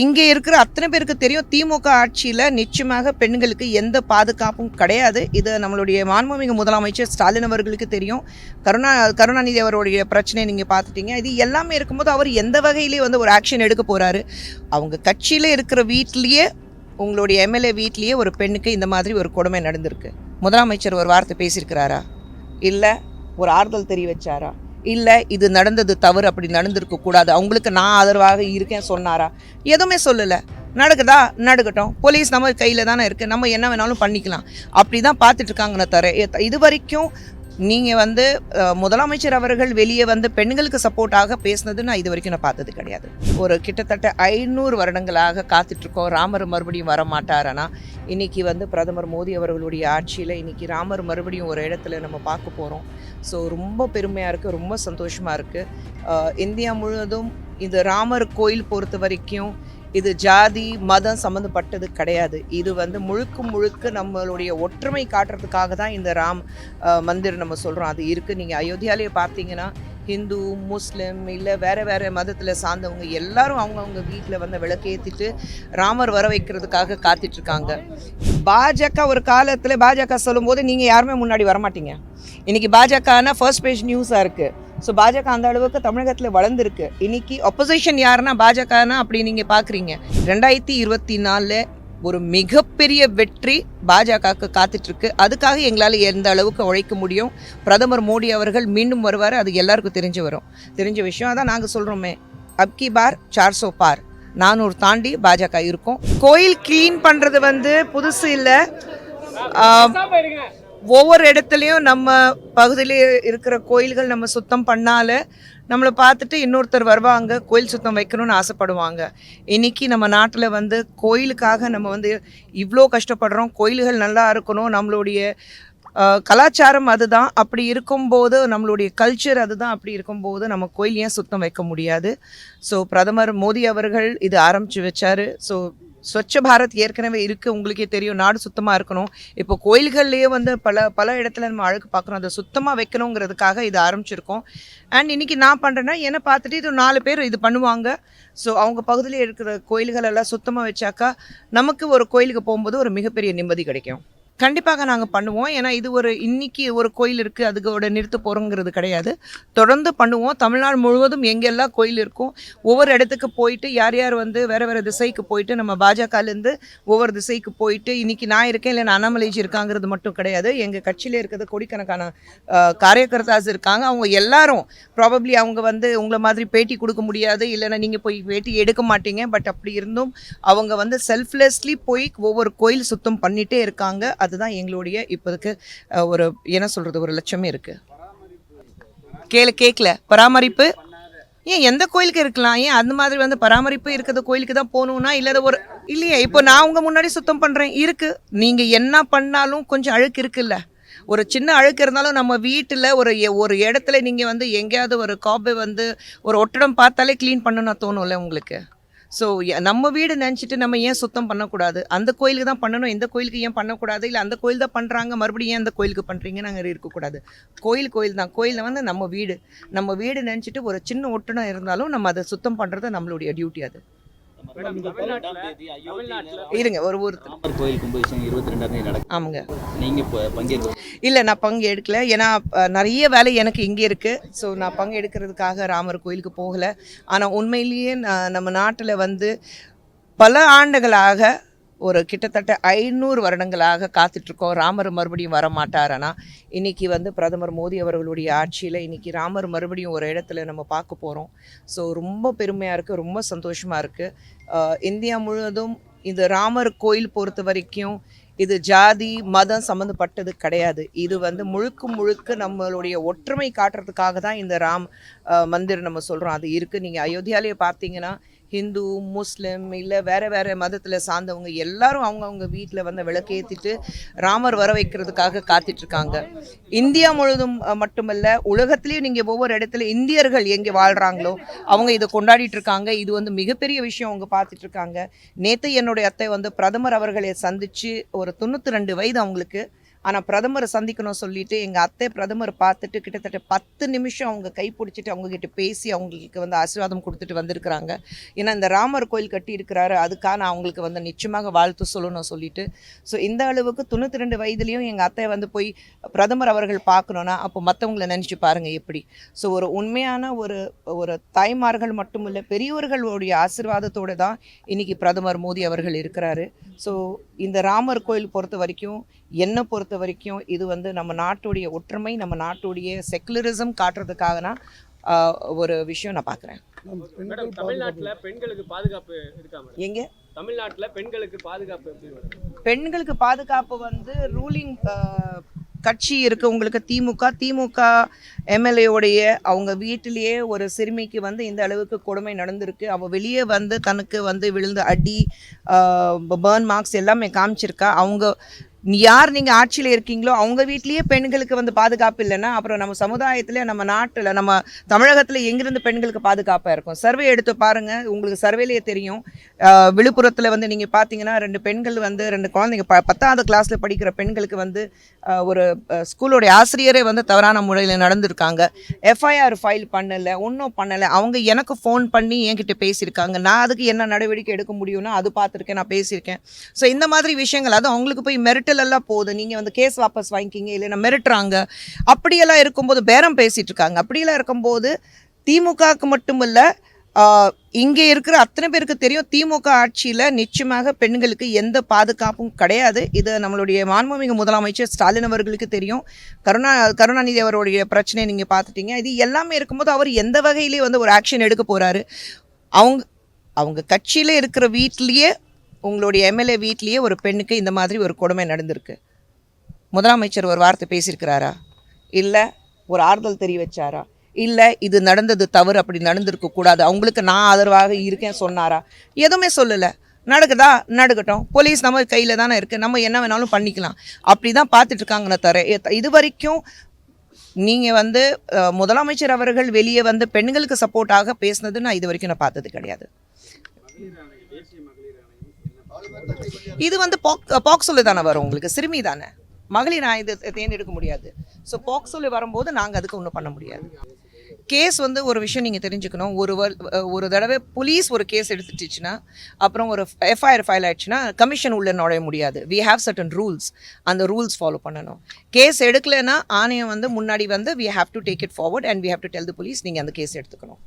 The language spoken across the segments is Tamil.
இங்கே இருக்கிற அத்தனை பேருக்கு தெரியும் திமுக ஆட்சியில் நிச்சயமாக பெண்களுக்கு எந்த பாதுகாப்பும் கிடையாது. இது நம்மளுடைய மாண்புமிகு முதலமைச்சர் ஸ்டாலின் அவர்களுக்கு தெரியும். கருணா கருணாநிதி அவருடைய பிரச்சனையை நீங்கள் பார்த்துட்டீங்க. இது எல்லாமே இருக்கும்போது அவர் எந்த வகையிலே வந்து ஒரு ஆக்ஷன் எடுக்க போகிறாரு அவங்க கட்சியில் இருக்கிற வீட்லேயே உங்களுடைய எம்எல்ஏ வீட்லேயே ஒரு பெண்ணுக்கு இந்த மாதிரி ஒரு கொடுமை நடந்திருக்கு. முதலமைச்சர் ஒரு வார்த்தை பேசியிருக்கிறாரா? இல்லை ஒரு ஆறுதல் தெரிய வச்சாரா? இல்லை இது நடந்தது தவறு அப்படி நடந்திருக்க கூடாது. அவங்களுக்கு நான் ஆதரவாக இருக்கேன் சொன்னாரா? எதுவுமே சொல்லலை. நடக்குதா? நடக்கட்டும். போலீஸ் நம்ம கையில் தானே இருக்குது நம்ம என்ன வேணாலும் பண்ணிக்கலாம். அப்படி தான் பார்த்துட்ருக்காங்கன்னு தர இது வரைக்கும் நீங்கள் வந்து முதலமைச்சர் அவர்கள் வெளியே வந்து பெண்களுக்கு சப்போர்ட்டாக பேசுனது நான் இது வரைக்கும் நான் பார்த்தது கிடையாது. ஒரு கிட்டத்தட்ட ஐநூறு வருடங்களாக காத்துட்ருக்கோம். ராமர் மறுபடியும் வர மாட்டாரனா இன்னைக்கு வந்து பிரதமர் மோடி அவர்களுடைய ஆட்சியில் இன்றைக்கி ராமர் மறுபடியும் ஒரு இடத்துல நம்ம பார்க்க போகிறோம் ஸோ ரொம்ப பெருமையாக இருக்குது ரொம்ப சந்தோஷமாக இருக்குது இந்தியா முழுவதும் இது ராமர் கோயில் பொறுத்த வரைக்கும் இது ஜாதி மதம் சம்மந்தப்பட்டது கிடையாது. இது வந்து முழுக்க முழுக்க நம்மளுடைய ஒற்றுமை காட்டுறதுக்காக தான் இந்த ராம் மந்திர் நம்ம சொல்கிறோம் அது இருக்குது நீங்கள் அயோத்தியாலேயே பார்த்தீங்கன்னா ஹிந்து முஸ்லீம் இல்லை வேறு வேறு மதத்தில் சார்ந்தவங்க எல்லாரும் அவங்கவுங்க வீட்டில் வந்து விளக்கேற்றிட்டு ராமர் வர வைக்கிறதுக்காக காத்திட்ருக்காங்க. பாஜக ஒரு காலத்தில் பாஜக சொல்லும்போது நீங்கள் யாருமே முன்னாடி வரமாட்டீங்க. இன்றைக்கி பாஜகனா ஃபர்ஸ்ட் பேஜ் நியூஸாக இருக்குது ஸோ பாஜக அந்த அளவுக்கு தமிழகத்தில் வளர்ந்துருக்கு. இன்னைக்கு அப்போசிஷன் யாருன்னா பாஜகனா அப்படி நீங்கள் பார்க்குறீங்க ரெண்டாயிரத்தி இருபத்தி நாலில் ஒரு மிகப்பெரிய வெற்றி பாஜகவுக்கு காத்துட்ருக்கு. அதுக்காக எங்களால் எந்த அளவுக்கு உழைக்க முடியும்? பிரதமர் மோடி அவர்கள் மீண்டும் வருவார் அது எல்லாருக்கும் தெரிஞ்சு வரும். தெரிஞ்ச விஷயம் அதான் நாங்கள் சொல்கிறோமே அப்கி பார் சார்சோ பார். நானூறு தாண்டி பாஜக இருக்கும். கோயில் க்ளீன் பண்ணுறது வந்து புதுசு இல்லை. ஒவ்வொரு இடத்துலையும் நம்ம பகுதியில் இருக்கிற கோயில்கள் நம்ம சுத்தம் பண்ணால நம்மளை பார்த்துட்டு இன்னொருத்தர் வருவாங்க கோயில் சுத்தம் வைக்கணும்னு ஆசைப்படுவாங்க. இன்னைக்கு நம்ம நாட்டில் வந்து கோயிலுக்காக நம்ம வந்து இவ்வளோ கஷ்டப்படுறோம் கோயில்கள் நல்லா இருக்கணும் நம்மளுடைய கலாச்சாரம் அதுதான். அப்படி இருக்கும்போது நம்மளுடைய கல்ச்சர் அதுதான். அப்படி இருக்கும்போது நம்ம கோயில் ஏன் சுத்தம் வைக்க முடியாது? ஸோ பிரதமர் மோடி அவர்கள் இது ஆரம்பித்து வச்சார். ஸோ ஸ்வச்ச பாரத் ஏற்கனவே இருக்குது உங்களுக்கே தெரியும் நாடு சுத்தமாக இருக்கணும். இப்போ கோயில்கள்லேயே வந்து பல பல இடத்துல நம்ம அழுக்கு பார்க்குறோம் அதை சுத்தமாக வைக்கணுங்கிறதுக்காக இது ஆரம்பிச்சிருக்கோம். அண்ட் இன்னைக்கு நான் பண்ணுறேன்னா என்னை பார்த்துட்டு இது நாலு பேர் இது பண்ணுவாங்க. ஸோ அவங்க பகுதியில் இருக்கிற கோயில்கள் எல்லாம் சுத்தமாக வச்சாக்கா நமக்கு ஒரு கோயிலுக்கு போகும்போது ஒரு மிகப்பெரிய நிம்மதி கிடைக்கும். கண்டிப்பாக நாங்கள் பண்ணுவோம். ஏன்னா இது ஒரு இன்னைக்கு ஒரு கோயில் இருக்குது அதுக்கோட நிறுத்த போகிறோங்கிறது கிடையாது. தொடர்ந்து பண்ணுவோம். தமிழ்நாடு முழுவதும் எங்கெல்லாம் கோயில் இருக்கும் ஒவ்வொரு இடத்துக்கு போயிட்டு யார் யார் வந்து வேறு வேறு திசைக்கு போயிட்டு நம்ம பாஜகலேருந்து ஒவ்வொரு திசைக்கு போயிட்டு இன்றைக்கி நான் இருக்கேன் இல்லை நான் அண்ணாமலைஜி இருக்காங்கிறது மட்டும் கிடையாது. எங்கள் கட்சியில் இருக்கிறது கோடிக்கணக்கான காரியகர்த்தாஸ் இருக்காங்க. அவங்க எல்லாரும் ப்ராபப்ளி அவங்க வந்து உங்களை மாதிரி பேட்டி கொடுக்க முடியாது. இல்லைன்னா நீங்கள் போய் பேட்டி எடுக்க மாட்டீங்க. பட் அப்படி இருந்தும் அவங்க வந்து செல்ஃப்லெஸ்லி போய் ஒவ்வொரு கோயில் சுத்தம் பண்ணிகிட்டே இருக்காங்க. அதுதான் எங்களுடைய இப்போதுக்கு ஒரு என்ன சொல்கிறது ஒரு லட்சமே இருக்குது கேளு கேட்கல பராமரிப்பு? ஏன் எந்த கோயிலுக்கு இருக்கலாம்? ஏன் அந்த மாதிரி வந்து பராமரிப்பு இருக்கிற கோயிலுக்கு தான் போகணும்னா இல்லாத ஒரு இல்லையே இப்போ நான் உங்கள் முன்னாடி சுத்தம் பண்ணுறேன் இருக்குது நீங்கள் என்ன பண்ணாலும் கொஞ்சம் அழுக்கு இருக்குல்ல. ஒரு சின்ன அழுக்கு இருந்தாலும் நம்ம வீட்டில் ஒரு எ- ஒரு இடத்துல நீங்கள் வந்து எங்கேயாவது ஒரு காப்பை வந்து ஒரு ஒட்டடம் பார்த்தாலே க்ளீன் பண்ணணும்னு தோணும்ல உங்களுக்கு? ஸோ நம்ம வீடு நினச்சிட்டு நம்ம ஏன் சுத்தம் பண்ணக்கூடாது? அந்த கோயிலுக்கு தான் பண்ணணும். இந்த கோயிலுக்கு ஏன் பண்ணக்கூடாது? இல்லை அந்த கோயில் தான் பண்ணுறாங்க மறுபடியும் ஏன் அந்த கோயிலுக்கு பண்ணுறீங்க நாங்கள் இருக்கக்கூடாது. கோயில் கோயில் தான். கோயிலில் வந்து நம்ம வீடு. நம்ம வீடு நினச்சிட்டு ஒரு சின்ன ஒட்டடம் இருந்தாலும் நம்ம அதை சுத்தம் பண்ணுறது நம்மளுடைய டியூட்டி அது. இருங்க ஒரு ஊர் ராமர் கோயில் கும்பாபிஷேகம் இருபத்தி ரெண்டாம் தேதி நடக்கும் ஆமாங்க. நீங்க இப்போ பங்கேற்க இல்லை நான் பங்கு எடுக்கல. ஏன்னா நிறைய வேலை எனக்கு இங்கே இருக்குது ஸோ நான் பங்கு எடுக்கிறதுக்காக ராமர் கோயிலுக்கு போகலை. ஆனால் உண்மையிலேயே நான் நம்ம நாட்டில் வந்து பல ஆண்டுகளாக ஒரு கிட்டத்தட்ட ஐநூறு வருடங்களாக காத்துட்ருக்கோம். ராமர் மறுபடியும் வர மாட்டாரனா இன்னைக்கு வந்து பிரதமர் மோடி அவர்களுடைய ஆட்சியில் இன்றைக்கி ராமர் மறுபடியும் ஒரு இடத்துல நம்ம பார்க்க போகிறோம் ஸோ ரொம்ப பெருமையாக இருக்குது ரொம்ப சந்தோஷமாக இருக்குது இந்தியா முழுவதும் இந்த ராமர் கோயில் பொறுத்த வரைக்கும் இது ஜாதி மதம் சம்மந்தப்பட்டது கிடையாது. இது வந்து முழுக்க முழுக்க நம்மளுடைய ஒற்றுமை காட்டுறதுக்காக தான் இந்த ராம் மந்திர் நம்ம சொல்கிறோம் அது இருக்குது நீங்கள் அயோத்தியாலேயே பார்த்தீங்கன்னா ஹிந்து முஸ்லீம் இல்லை வேறு வேறு மதத்தில் சார்ந்தவங்க எல்லாரும் அவங்கவுங்க வீட்டில் வந்து விளக்கேற்றிட்டு ராமர் வர வைக்கிறதுக்காக காத்திட்ருக்காங்க. இந்தியா முழுதும் மட்டுமல்ல உலகத்துலேயும் நீங்கள் ஒவ்வொரு இடத்துல இந்தியர்கள் எங்கே வாழ்கிறாங்களோ அவங்க இதை கொண்டாடிட்டு இருக்காங்க இது வந்து மிகப்பெரிய விஷயம் அவங்க பார்த்துட்டு இருக்காங்க நேற்று என்னுடைய அத்தை வந்து பிரதமர் அவர்களை சந்தித்து ஒரு தொண்ணூற்றி ரெண்டு வயது அவங்களுக்கு. ஆனால் பிரதமரை சந்திக்கணும் சொல்லிட்டு எங்கள் அத்தை பிரதமர் பார்த்துட்டு கிட்டத்தட்ட பத்து நிமிஷம் அவங்க கை பிடிச்சிட்டு அவங்க கிட்ட பேசி அவங்களுக்கு வந்து ஆசீர்வாதம் கொடுத்துட்டு வந்திருக்கிறாங்க. ஏன்னா இந்த ராமர் கோயில் கட்டி இருக்கிறாரு அதுக்கான அவங்களுக்கு வந்து நிச்சயமாக வாழ்த்து சொல்லணும் சொல்லிட்டு. ஸோ இந்த அளவுக்கு தொண்ணூற்றி ரெண்டு வயதுலேயும் எங்கள் அத்தை வந்து போய் பிரதமர் அவர்கள் பார்க்கணுன்னா அப்போ மற்றவங்களை நினச்சி பாருங்கள் எப்படி. ஸோ ஒரு உண்மையான ஒரு ஒரு தாய்மார்கள் மட்டும் இல்லை பெரியவர்களுடைய ஆசீர்வாதத்தோடு தான் இன்னைக்கு பிரதமர் மோடி அவர்கள் இருக்கிறாரு. ஸோ இந்த ராமர் கோயில் பொறுத்த வரைக்கும் என்னை பொறுத்த வரைக்கும் இது வந்து நம்ம நாட்டுடைய ஒற்றுமை நம்ம நாட்டுடைய செக்குலரிசம் காட்டுறதுக்காகனா ஆஹ், ஒரு விஷயம் நான் பார்க்குறேன் தமிழ்நாட்டுல பெண்களுக்கு பாதுகாப்பு இருக்கா மேடம்? எங்கே? தமிழ்நாட்டுல பெண்களுக்கு பாதுகாப்பு எப்படி மேடம்? பெண்களுக்கு பாதுகாப்பு வந்து ரூலிங் கட்சி இருக்கு. உங்களுக்கு திமுக திமுக எம்எல்ஏவுடைய அவங்க வீட்டிலேயே ஒரு சிறுமிக்கு வந்து இந்த அளவுக்கு கொடுமை நடந்திருக்கு. அவள் வெளியே வந்து தனக்கு வந்து விழுந்த அடி பேர்ன் மார்க்ஸ் எல்லாமே காமிச்சிருக்கா. அவங்க யார் நீங்கள் ஆட்சியில் இருக்கீங்களோ அவங்க வீட்லேயே பெண்களுக்கு வந்து பாதுகாப்பு இல்லைன்னா அப்புறம் நம்ம சமுதாயத்தில் நம்ம நாட்டில் நம்ம தமிழகத்தில் எங்கிருந்து பெண்களுக்கு பாதுகாப்பாக இருக்கும்? சர்வே எடுத்து பாருங்கள் உங்களுக்கு சர்வேலையே தெரியும். விழுப்புரத்தில் வந்து நீங்கள் பார்த்தீங்கன்னா ரெண்டு பெண்கள் வந்து ரெண்டு குழந்தைங்க ப பத்தாவது கிளாஸில் படிக்கிற பெண்களுக்கு வந்து ஒரு ஸ்கூலோடைய ஆசிரியரே வந்து தவறான முறையில் நடந்திருக்காங்க. எஃப்ஐஆர் ஃபைல் பண்ணலை ஒன்றும் பண்ணலை. அவங்க எனக்கு ஃபோன் பண்ணி என்கிட்ட பேசியிருக்காங்க. நான் அதுக்கு என்ன நடவடிக்கை எடுக்க முடியும்னா அது பார்த்துருக்கேன் நான் பேசியிருக்கேன். ஸோ இந்த மாதிரி விஷயங்கள் அது அவங்களுக்கு போய் மெரிட்டல் எல்லாம் போகுது. நீங்கள் வந்து கேஸ் வாபஸ் வாங்கிக்கிங்க இல்லைன்னா மிரட்டுறாங்க. அப்படியெல்லாம் இருக்கும்போது பேரம் பேசிட்டு இருக்காங்க. அப்படியெல்லாம் இருக்கும்போது திமுகவுக்கு மட்டும் இல்லை இங்கே இருக்கிற அத்தனை பேருக்கு தெரியும் திமுக ஆட்சியில் நிச்சயமாக பெண்களுக்கு எந்த பாதுகாப்பும் கிடையாது. இது நம்மளுடைய மாண்புமிகு முதலமைச்சர் ஸ்டாலின் அவர்களுக்கு தெரியும். கருணா கருணாநிதி அவருடைய பிரச்சனையை நீங்கள் பார்த்துட்டீங்க. இது எல்லாமே இருக்கும்போது அவர் எந்த வகையிலேயே வந்து ஒரு ஆக்ஷன் எடுக்க போகிறாரு அவங்க அவங்க கட்சியில் இருக்கிற வீட்லேயே உங்களுடைய எம்எல்ஏ வீட்லேயே ஒரு பெண்ணுக்கு இந்த மாதிரி ஒரு கொடுமை நடந்திருக்கு. முதலமைச்சர் ஒரு வார்த்தை பேசியிருக்கிறாரா? இல்லை ஒரு ஆறுதல் தெரிய வச்சாரா இல்லை இது நடந்தது தவறு அப்படி நடந்திருக்க கூடாது. அவங்களுக்கு நான் ஆதரவாக இருக்கேன் சொன்னாரா? எதுவுமே சொல்லலை. நடக்குதா? நடக்கட்டும். போலீஸ் நம்ம கையில் தானே இருக்குது நம்ம என்ன வேணாலும் பண்ணிக்கலாம். அப்படி தான் பார்த்துட்ருக்காங்கன்னு தர இது வரைக்கும் நீங்கள் வந்து முதலமைச்சர் அவர்கள் வெளியே வந்து பெண்களுக்கு சப்போர்ட்டாக பேசினது நான் இது வரைக்கும் நான் பார்த்தது கிடையாது. இது வந்து பாக் பாக்ஸோல தானே வரும் உங்களுக்கு? சிறுமி தானே? மகளிர் நான் இது தேர்ந்தெடுக்க முடியாது. ஸோ பாக்ஸோல வரும்போது நாங்கள் அதுக்கு ஒன்றும் பண்ண முடியாது. கேஸ் வந்து ஒரு விஷயம் நீங்கள் தெரிஞ்சுக்கணும். ஒரு ஒரு தடவை போலீஸ் ஒரு கேஸ் எடுத்துட்டுச்சுன்னா அப்புறம் ஒரு எஃப்ஐஆர் ஃபைல் ஆயிடுச்சுன்னா கமிஷன் உள்ளே நுழைய முடியாது. வி ஹாவ் சர்டன் ரூல்ஸ் அந்த ரூல்ஸ் ஃபாலோ பண்ணணும். கேஸ் எடுக்கலைன்னா ஆணையம் வந்து முன்னாடி வந்து we have to take it forward and we have to tell the police நீங்கள் அந்த கேஸ் எடுத்துக்கணும்.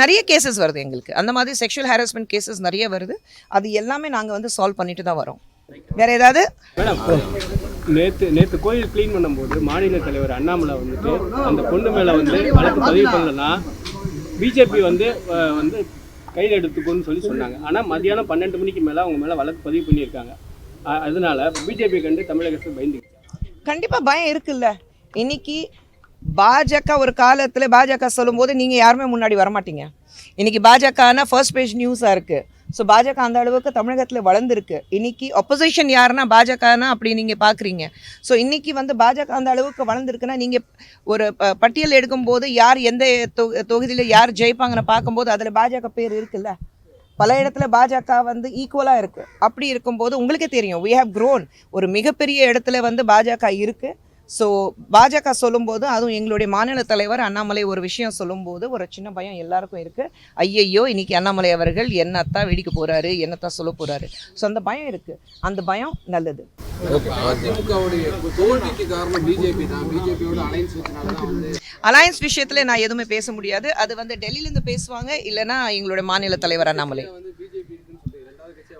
நிறைய கேசஸ் வருது எங்களுக்கு. அந்த மாதிரி செக்ஷுவல் ஹாரஸ்மெண்ட் கேசஸ் நிறைய வருது. அது எல்லாமே நாங்கள் வந்து சால்வ் பண்ணிட்டு தான் வரோம். வேற ஏதாவது? நேத்து நேத்து கோயில் க்ளீன் பண்ணும்போது மாநில தலைவர் அண்ணாமலை வந்துட்டு அந்த பொண்ணு மேல வந்து வழக்கு பதிவு பண்ணலன்னா பிஜேபி வந்து வந்து கையில் எடுத்துக்கோன்னு சொல்லி சொன்னாங்க. ஆனா மதியானம் பன்னெண்டு மணிக்கு மேல அவங்க மேல வழக்கு பதிவு பண்ணியிருக்காங்க. அதனால பிஜேபி கண்டு தமிழக அரசு பயந்துக்கிச்சு. கண்டிப்பா பயம் இருக்குல்ல. இன்னைக்கு பாஜக ஒரு காலத்தில் பாஜக சொல்லும்போது நீங்கள் யாருமே முன்னாடி வரமாட்டீங்க. இன்னைக்கு பாஜகனா ஃபர்ஸ்ட் பேஜ் நியூஸாக இருக்குது ஸோ பாஜக அந்த அளவுக்கு தமிழகத்தில் வளர்ந்துருக்கு. இன்னைக்கு அப்போசிஷன் யாருன்னா பாஜகனா அப்படி நீங்கள் பார்க்குறீங்க ஸோ இன்றைக்கி வந்து பாஜக அந்த அளவுக்கு வளர்ந்துருக்குன்னா நீங்கள் ஒரு ப- பட்டியல் எடுக்கும்போது யார் எந்த தொகுதியில் யார் ஜெயிப்பாங்கன்னு பார்க்கும்போது அதில் பாஜக பேர் இருக்குல்ல. பல இடத்துல பாஜக வந்து ஈக்குவலாக இருக்குது அப்படி இருக்கும்போது உங்களுக்கே தெரியும். வி ஹவ் க்ரோன் ஒரு மிகப்பெரிய இடத்துல வந்து பாஜக இருக்குது ஸோ பாஜக சொல்லும்போது அதுவும் எங்களுடைய மாநில தலைவர் அண்ணாமலை ஒரு விஷயம் சொல்லும்போது ஒரு சின்ன பயம் எல்லாருக்கும் இருக்குது ஐயையோ இன்னைக்கு அண்ணாமலை அவர்கள் என்னத்தான் வெடிக்க போகிறாரு என்னத்தான் சொல்ல போகிறாரு ஸோ அந்த பயம் இருக்குது அந்த பயம் நல்லது. அலையன்ஸ் விஷயத்தில் நான் எதுவுமே பேச முடியாது. அது வந்து டெல்லியிலேருந்து பேசுவாங்க இல்லைன்னா எங்களுடைய மாநில தலைவர் அண்ணாமலை.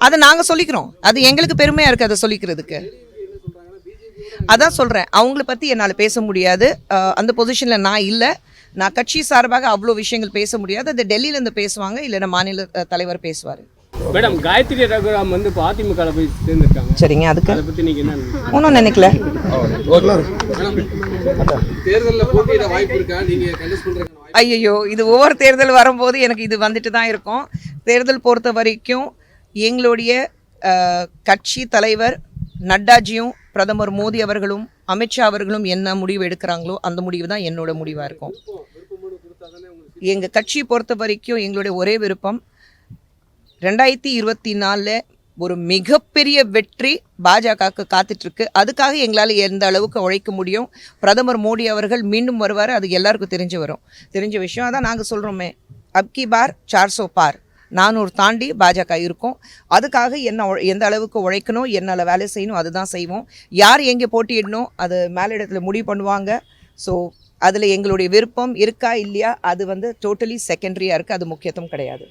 அதை நாங்கள் சொல்லிக்கிறோம். அது எங்களுக்கு பெருமையாக இருக்குது அதை சொல்லிக்கிறதுக்கு. அதான் சொல்கிறேன் அவங்கள பற்றி என்னால் பேச முடியாது. அந்த பொசிஷனில் நான் இல்லை. நான் கட்சி சார்பாக அவ்வளோ விஷயங்கள் பேச முடியாது. அது டெல்லியிலேருந்து பேசுவாங்க இல்லைன்னா மாநில தலைவர் பேசுவார். மேடம் காயத்ரி ரகுராம் வந்து இப்போ அதிமுக போய் சேர்ந்திருக்காங்க. சரிங்க அதுக்கு? அதை பத்தி நீங்க என்ன நினைக்கிறீங்க? ஒன்றும் நினைக்கல. தேர்தலில் போட்டியிட வாய்ப்பு இருக்கா? நீங்க கண்டெஸ்ட் பண்றதுக்கான வாய்ப்பு ஐயையோ இது ஒவ்வொரு தேர்தல் வரும்போது எனக்கு இது வந்துட்டு தான் இருக்கும். தேர்தல் பொறுத்த வரைக்கும் எங்களுடைய கட்சி தலைவர் நட்டாஜியும் பிரதமர் மோடி அவர்களும் அமித்ஷா அவர்களும் என்ன முடிவு எடுக்கிறாங்களோ அந்த முடிவு தான் என்னோட முடிவாக இருக்கும். எங்கள் கட்சியை பொறுத்த வரைக்கும் எங்களுடைய ஒரே விருப்பம் ரெண்டாயிரத்தி இருபத்தி நாலில் ஒரு மிகப்பெரிய வெற்றி பாஜகவுக்கு காத்துட்ருக்கு. அதுக்காக எங்களால் எந்த அளவுக்கு உழைக்க முடியும்? பிரதமர் மோடி அவர்கள் மீண்டும் வருவார் அது எல்லாருக்கும் தெரிஞ்சு வரும். தெரிஞ்ச விஷயம் அதான் நாங்கள் சொல்கிறோமே அப்கி பார் சார்சோ பார். நானூறு தாண்டி பாஜக இருக்கும். அதுக்காக என்ன எந்த அளவுக்கு உழைக்கணும் என்னால் வேலை செய்யணும் அதுதான் செய்வோம். யார் எங்கே போட்டியிடணும் அது மேலிடத்தில் முடிவு பண்ணுவாங்க. ஸோ அதில் எங்களுடைய விருப்பம் இருக்கா இல்லையா அது வந்து டோட்டலி செகண்டரியாக இருக்குது அது முக்கியத்துவம் கிடையாது.